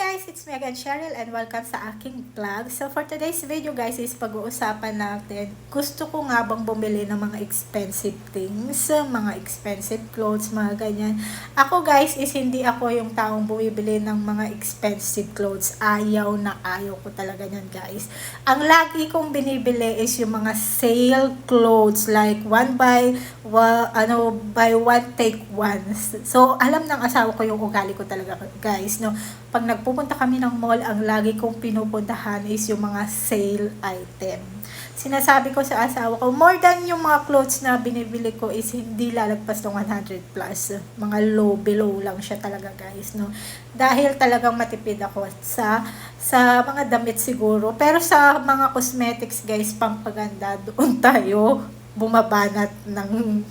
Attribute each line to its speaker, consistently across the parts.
Speaker 1: guys! It's me again, Cheryl, and welcome sa aking vlog. So, for today's video, guys, is pag-uusapan natin, gusto ko nga bang bumili ng mga expensive things, mga expensive clothes, mga ganyan. Ako, guys, is hindi ako yung taong bumibili ng mga expensive clothes. Ayaw na ayaw ko talaga yan, guys. Ang lagi kong binibili is yung mga sale clothes, like one buy, wa, ano, buy one, take one. So, alam ng asawa ko yung ugali ko talaga, guys, no? pag nagpupunta kami ng mall, ang lagi kong pinupuntahan is yung mga sale item. Sinasabi ko sa asawa ko, more than yung mga clothes na binibili ko is hindi lalagpas ng 100 plus. Mga low, below lang siya talaga guys, no? Dahil talagang matipid ako sa sa mga damit siguro. Pero sa mga cosmetics guys, pampaganda, doon tayo bumabanat ng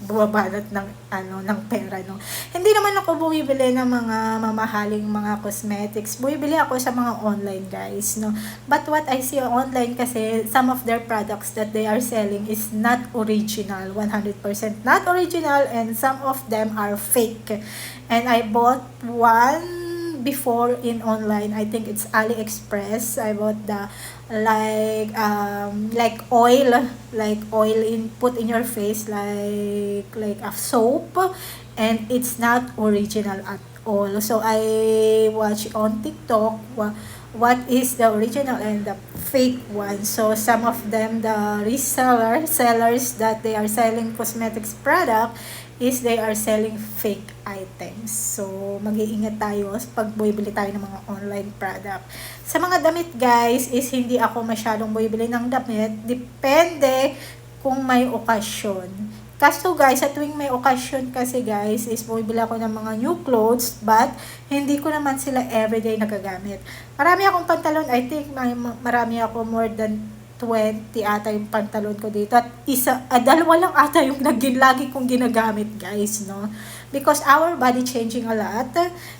Speaker 1: bumabanat ng ano ng pera no. Hindi naman ako bumibili ng mga mamahaling mga cosmetics. Bumibili ako sa mga online guys no. But what I see online kasi some of their products that they are selling is not original, 100% not original and some of them are fake. And I bought one before in online. I think it's AliExpress. I bought the like um like oil like oil in put in your face like like a soap and it's not original at all so i watch on tiktok what, is the original and the fake one so some of them the reseller sellers that they are selling cosmetics product is they are selling fake items. So, mag-iingat tayo pag bumibili tayo ng mga online product. Sa mga damit, guys, is hindi ako masyadong bumibili ng damit. Depende kung may okasyon. Kaso guys, sa tuwing may okasyon kasi guys, is bumibili ako ng mga new clothes, but hindi ko naman sila everyday nagagamit. Marami akong pantalon, I think may, marami ako more than 20 ata yung pantalon ko dito. At isa, uh, dalawa lang ata yung naging lagi kong ginagamit guys, no? Because our body changing a lot.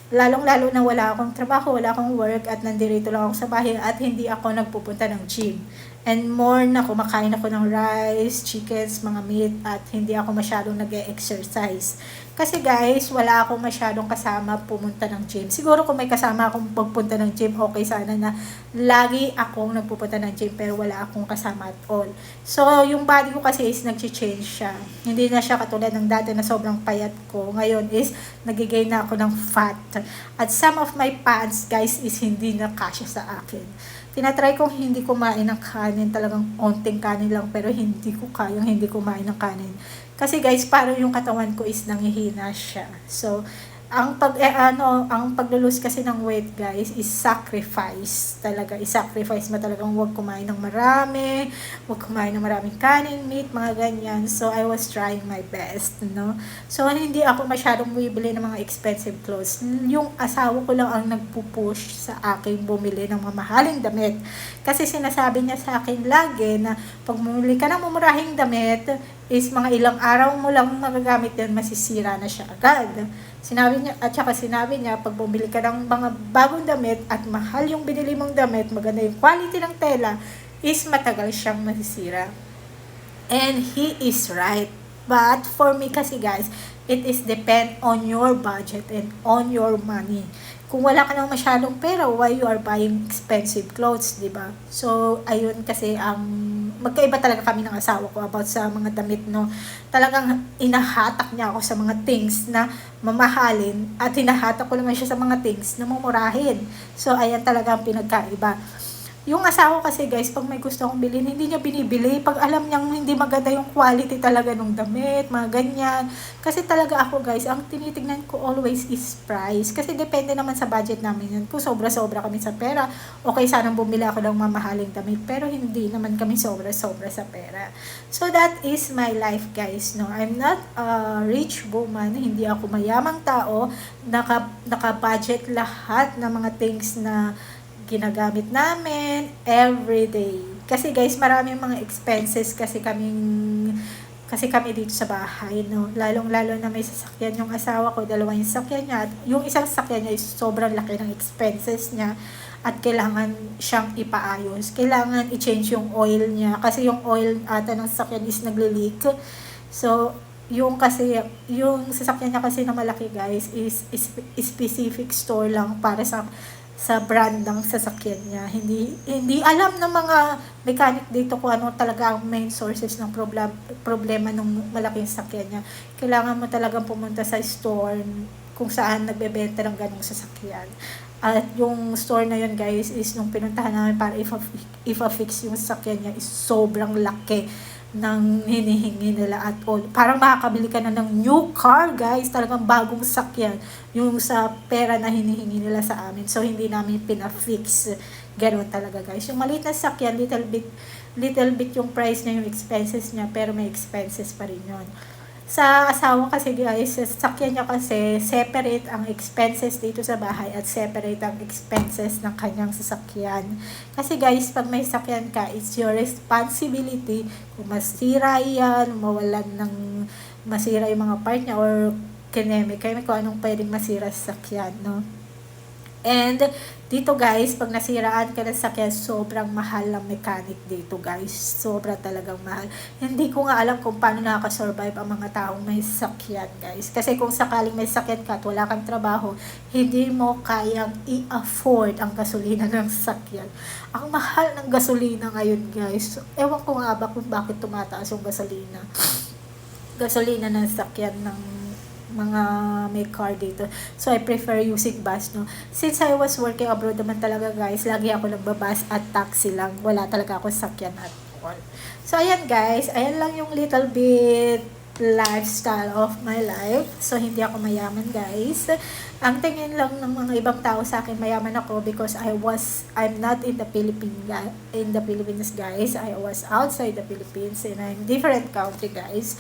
Speaker 1: Lalong-lalo na wala akong trabaho, wala akong work at nandito lang ako sa bahay at hindi ako nagpupunta ng gym. And more na kumakain ako ng rice, chickens, mga meat at hindi ako masyadong nag-exercise. Kasi guys, wala akong masyadong kasama pumunta ng gym. Siguro kung may kasama akong pagpunta ng gym, okay sana na lagi akong nagpupunta ng gym pero wala akong kasama at all. So, yung body ko kasi is nag-change siya. Hindi na siya katulad ng dati na sobrang payat ko. Ngayon is nagigain na ako ng fat. At some of my pants, guys, is hindi na kasya sa akin. Tinatry kong hindi kumain ng kanin, talagang onting kanin lang, pero hindi ko kayang hindi kumain ng kanin. Kasi guys, parang yung katawan ko is nangihina siya. So, ang pag eh, ano ang paglulus kasi ng weight guys is sacrifice talaga. I-sacrifice mo talagang huwag kumain ng marami huwag kumain ng maraming kanin meat mga ganyan. So I was trying my best no? So hindi ako masyadong bumibili ng mga expensive clothes. Yung asawa ko lang ang nagpupush sa akin bumili ng mamahaling damit. Kasi sinasabi niya sa akin lagi na pag bumili ka ng mumurahing damit is mga ilang araw mo lang magagamit yan masisira na siya agad Sinabi niya, at saka sinabi niya, pag bumili ka ng mga bagong damit at mahal yung binili mong damit, maganda yung quality ng tela, is matagal siyang masisira. And he is right. But for me kasi guys, it is depend on your budget and on your money kung wala ka nang masyadong pera, why you are buying expensive clothes, di ba? So, ayun kasi ang um, magkaiba talaga kami ng asawa ko about sa mga damit, no? Talagang inahatak niya ako sa mga things na mamahalin at hinahatak ko naman siya sa mga things na mumurahin. So, ayan talaga ang pinagkaiba. Yung asawa kasi guys, pag may gusto akong bilhin, hindi niya binibili. Pag alam niyang hindi maganda yung quality talaga ng damit, mga ganyan. Kasi talaga ako guys, ang tinitignan ko always is price. Kasi depende naman sa budget namin yun. Kung sobra-sobra kami sa pera, okay sanang bumili ako ng mamahaling damit. Pero hindi naman kami sobra-sobra sa pera. So that is my life guys. No? I'm not a rich woman. Hindi ako mayamang tao. Naka, naka-budget lahat ng mga things na ginagamit namin every day. Kasi guys, maraming mga expenses kasi kaming kasi kami dito sa bahay, no? Lalong-lalo na may sasakyan yung asawa ko, dalawa yung sasakyan niya. At yung isang sasakyan niya is sobrang laki ng expenses niya at kailangan siyang ipaayos. Kailangan i-change yung oil niya kasi yung oil ata ng sasakyan is nagle-leak. So, yung kasi, yung sasakyan niya kasi na malaki guys is, is specific store lang para sa sa brand ng sasakyan niya. Hindi hindi alam ng mga mechanic dito kung ano talaga ang main sources ng problem, problema ng malaking sasakyan niya. Kailangan mo talagang pumunta sa store kung saan nagbebenta ng ganong sasakyan. At yung store na yun guys is nung pinuntahan namin para ifa-fix yung sasakyan niya is sobrang laki ng hinihingi nila at all. Parang makakabili ka na ng new car, guys. Talagang bagong sakyan. Yung sa pera na hinihingi nila sa amin. So, hindi namin pina-fix. Ganun talaga, guys. Yung maliit na sakyan, little bit, little bit yung price niya, yung expenses niya, pero may expenses pa rin yun sa asawa kasi guys, sakyan niya kasi separate ang expenses dito sa bahay at separate ang expenses ng kanyang sasakyan. Kasi guys, pag may sakyan ka, it's your responsibility kung masira yan, mawalan ng masira yung mga part niya or kineme, kaya kung anong pwedeng masira sa sakyan, no? And dito guys, pag nasiraan ka ng sakyan, sobrang mahal ng mechanic dito guys. Sobra talagang mahal. Hindi ko nga alam kung paano nakaka-survive ang mga taong may sakyan guys. Kasi kung sakaling may sakyan ka at wala kang trabaho, hindi mo kayang i-afford ang gasolina ng sakyan. Ang mahal ng gasolina ngayon guys. Ewan ko nga ba kung bakit tumataas yung gasolina. Gasolina ng sakyan ng mga may car dito. So, I prefer using bus, no. Since I was working abroad naman talaga, guys, lagi ako nagbabas at taxi lang. Wala talaga ako sakyan at all. So, ayan, guys. Ayan lang yung little bit lifestyle of my life. So, hindi ako mayaman, guys. Ang tingin lang ng mga ibang tao sa akin, mayaman ako because I was, I'm not in the Philippines, in the Philippines, guys. I was outside the Philippines in a different country, guys.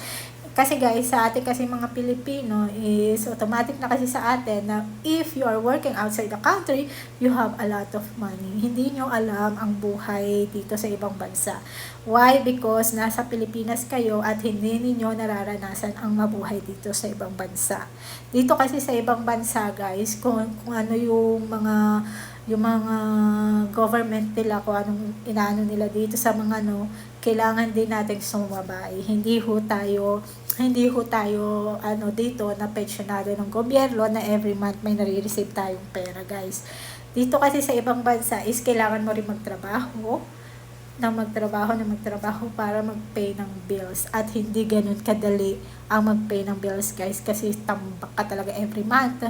Speaker 1: Kasi guys, sa atin kasi mga Pilipino is automatic na kasi sa atin na if you are working outside the country, you have a lot of money. Hindi nyo alam ang buhay dito sa ibang bansa. Why? Because nasa Pilipinas kayo at hindi ninyo nararanasan ang mabuhay dito sa ibang bansa. Dito kasi sa ibang bansa guys, kung, kung ano yung mga yung mga government nila, kung anong inaano nila dito sa mga ano, kailangan din natin sumabay. Hindi ho tayo hindi ho tayo ano dito na pensionado ng gobyerno na every month may nare-receive tayong pera guys. Dito kasi sa ibang bansa is kailangan mo rin magtrabaho na magtrabaho na magtrabaho para mag-pay ng bills at hindi ganun kadali ang mag-pay ng bills guys kasi tambak ka talaga every month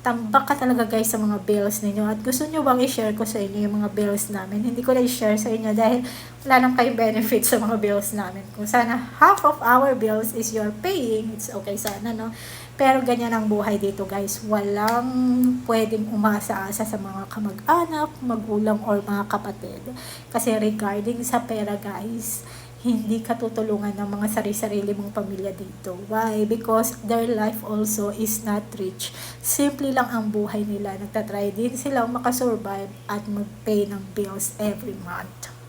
Speaker 1: tambak ka talaga guys sa mga bills ninyo. At gusto nyo bang i-share ko sa inyo yung mga bills namin? Hindi ko na i-share sa inyo dahil wala nang kayong benefit sa mga bills namin. Kung sana half of our bills is your paying, it's okay sana, no? Pero ganyan ang buhay dito guys. Walang pwedeng umasa-asa sa mga kamag-anak, magulang, or mga kapatid. Kasi regarding sa pera guys, hindi katutulungan ng mga sari-sarili mong pamilya dito. Why? Because their life also is not rich. Simple lang ang buhay nila. Nagtatry din silang makasurvive at mag-pay ng bills every month.